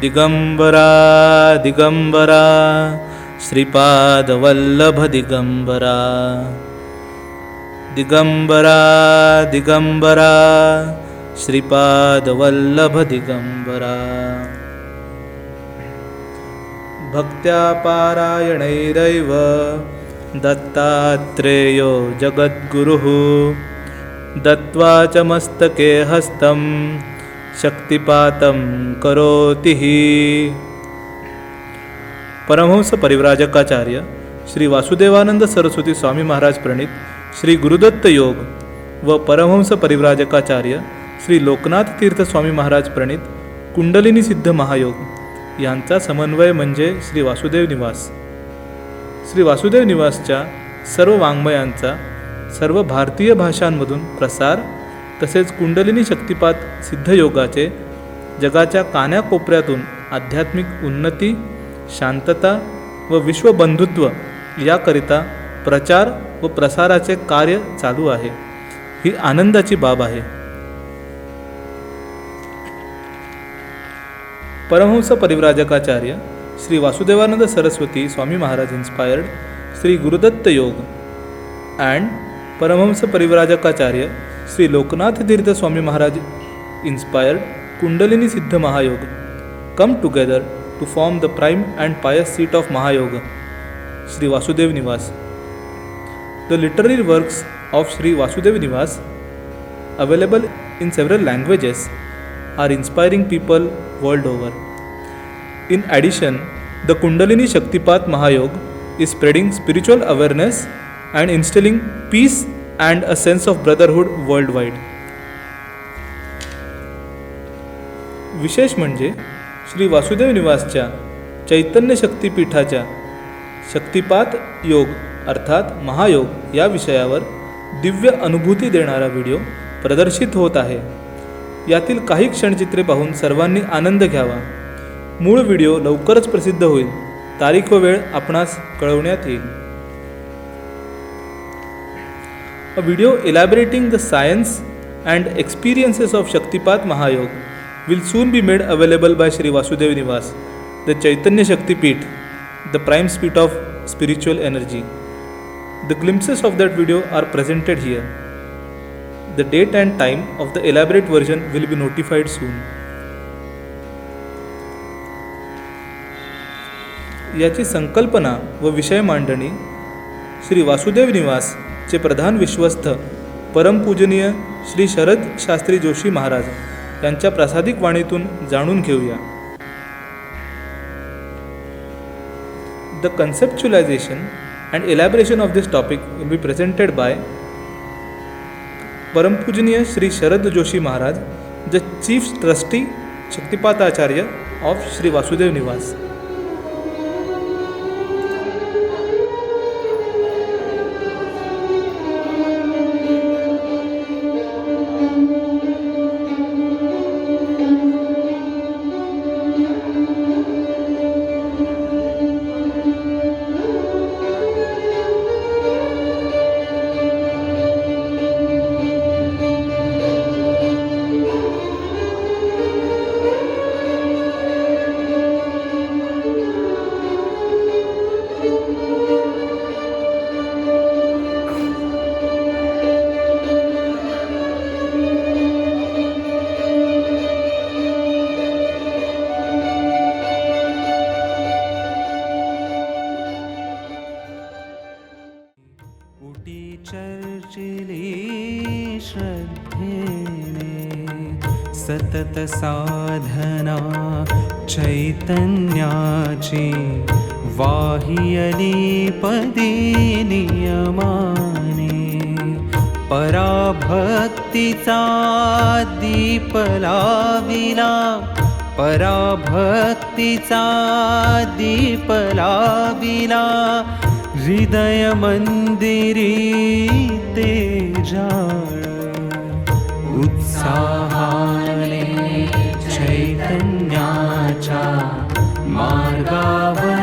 दिगम्बरा दिगम्बरा श्रीपादवल्लभदिगम्बरा। दिगम्बरा दिगम्बरा श्रीपादवल्लभदिगम्बरा। भक्त्या पारायणैरैव दत्तात्रेयो जगद्गुरुः। दत्त्वा च मस्तके हस्तम्। शक्तिपातं करोति परमहंस परिव्राजकाचार्य श्री वासुदेवानंद सरस्वती स्वामी महाराज प्रणित श्री गुरुदत्त योग व परमहंस परिव्राजकाचार्य श्री लोकनाथ तीर्थ स्वामी महाराज प्रणित कुंडलिनी सिद्ध महायोग यांचा समन्वय म्हणजे श्री वासुदेव निवास। श्री वासुदेव निवासच्या सर्व वाङ्मयांचा सर्व भारतीय भाषांमधून प्रसार तसेच कुंडलिनी शक्तिपात सिद्धयोगाचे जगाच्या कान्याकोपऱ्यातून आध्यात्मिक उन्नती शांतता व विश्वबंधुत्व याकरिता प्रचार व प्रसाराचे कार्य चालू आहे. ही आनंदाची बाब आहे. Paramhansa Parivrajakacharya Shri Vasudevanand Saraswati Swami Maharaj inspired Shri Gurudatt Yoga and Paramhansa Parivrajakacharya Shri Loknath Tirth Swami Maharaj inspired Kundalini Siddha Mahayoga come together to form the prime and pious seat of Mahayoga Shri Vasudev Niwas the literary works of Shri Vasudev Niwas available in several languages are inspiring people world over. In addition, the Kundalini Shaktipat Mahayog is spreading spiritual awareness and instilling peace and a sense of brotherhood worldwide. विशेष म्हणजे श्री वासुदेव निवासच्या चैतन्य शक्तिपीठाच्या शक्तिपात योग अर्थात महायोग या विषयावर दिव्य अनुभूती देणारा video प्रदर्शित होत आहे. यातील काही क्षणचित्रे पाहून सर्वांनी आनंद घ्यावा. मूळ व्हिडिओ लवकरच प्रसिद्ध होईल. तारीख व वेळ आपणास कळवण्यात येईल. A video elaborating the science and experiences of Shaktipat Mahayog will soon be made available by Sri Vasudev Nivas, the Chaitanya Shakti Peeth, the prime seat of spiritual energy. The glimpses of that video are presented here. The date and time of the elaborate version will be notified soon. याची संकल्पना व विषय मांडणी श्री वासुदेव निवास चे प्रधान विश्वस्त परमपूजनीय श्री शरद शास्त्री जोशी महाराज यांच्या प्रासादिक वाणीतून जाणून घेऊया. The conceptualisation and elaboration of this topic will be presented by परमपूजनीय Shri Sharad Joshi Maharaj the chief trustee शक्तिपाताचार्य of Shri Vasudev Niwas श्रद्धेने सततसाधना चैतन्याच वाह्यलीपदे नियमाने पराभक्तिपलाविना परा भक्तिसा दीपलाविना हृदयमन्दिरी तेजा ैत्रन्या च मार्गा